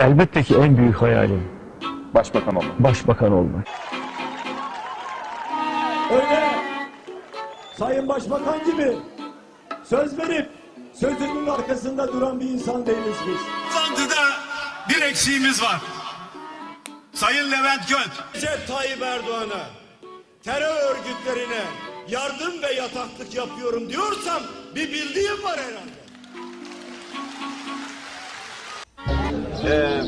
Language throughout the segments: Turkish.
Elbette ki en büyük hayalim Başbakan olmak. başbakan olmak. Öyle Sayın Başbakan gibi söz verip sözünün arkasında duran bir insan değiliz biz. Toplantıda bir eksiğimiz var. Sayın Levent Göt. Recep Tayyip Erdoğan'a, terör örgütlerine yardım ve yataklık yapıyorum diyorsam bir bildiğim var herhalde. Ee,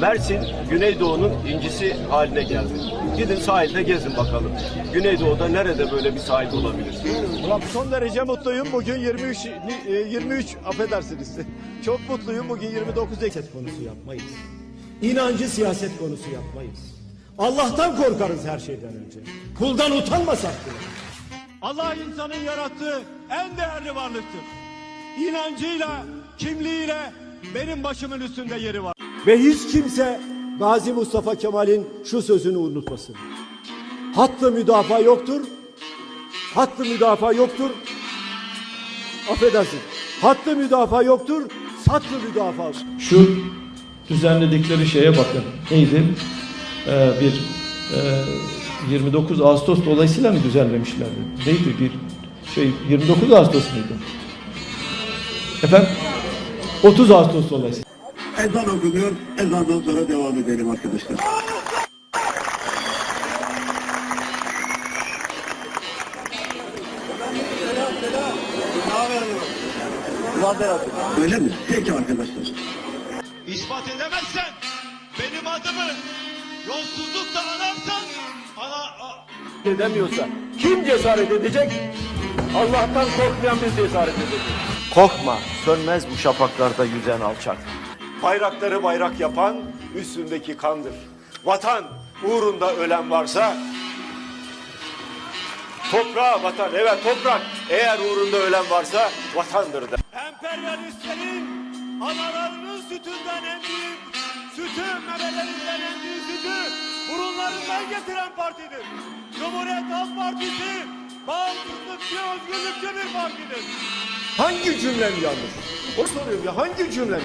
Mersin Güneydoğu'nun incisi haline geldi. Gidin sahilde gezin bakalım. Güneydoğu'da nerede böyle bir sahil olabilir? Ulan son derece mutluyum. Bugün 23, e, 23 affedersiniz. Çok mutluyum. Bugün 29 Siyaset konusu yapmayız. İnancı siyaset konusu yapmayız. Allah'tan korkarız her şeyden önce. Kuldan utanmasak bile. Allah insanın yarattığı en değerli varlıktır. İnancıyla, kimliğiyle benim başımın üstünde yeri var. Ve hiç kimse Gazi Mustafa Kemal'in şu sözünü unutmasın. Hattı müdafaa yoktur, hattı müdafaa yoktur. Affedersin. Hattı müdafaa yoktur, sattı müdafaa. şu düzenledikleri şeye bakın. Neydi? Ee, bir e, 29 Ağustos dolayısıyla mı düzenlemişlerdi? Neydi bir şey 29 Ağustos muydu? Efendim? 30 Ağustos dolayısıyla. Ezan okunuyor. Ezandan sonra devam edelim arkadaşlar. Öyle mi? Peki arkadaşlar. Adımı yolsuzlukla anarsan ana... Edemiyorsa kim cesaret edecek? Allah'tan korkmayan biz cesaret edeceğiz. Korkma, sönmez bu şafaklarda yüzen alçak. Bayrakları bayrak yapan üstündeki kandır. Vatan uğrunda ölen varsa toprağa vatan, evet toprak eğer uğrunda ölen varsa vatandır da. Emperyalistlerin analarının sütünden emdiği, sütü memelerinden emdiği sütü burunlarından getiren partidir. Cumhuriyet Halk Partisi bağımsızlıkçı, özgürlükçü bir partidir. Hangi cümlem yanlış? O soruyorum ya hangi cümlem?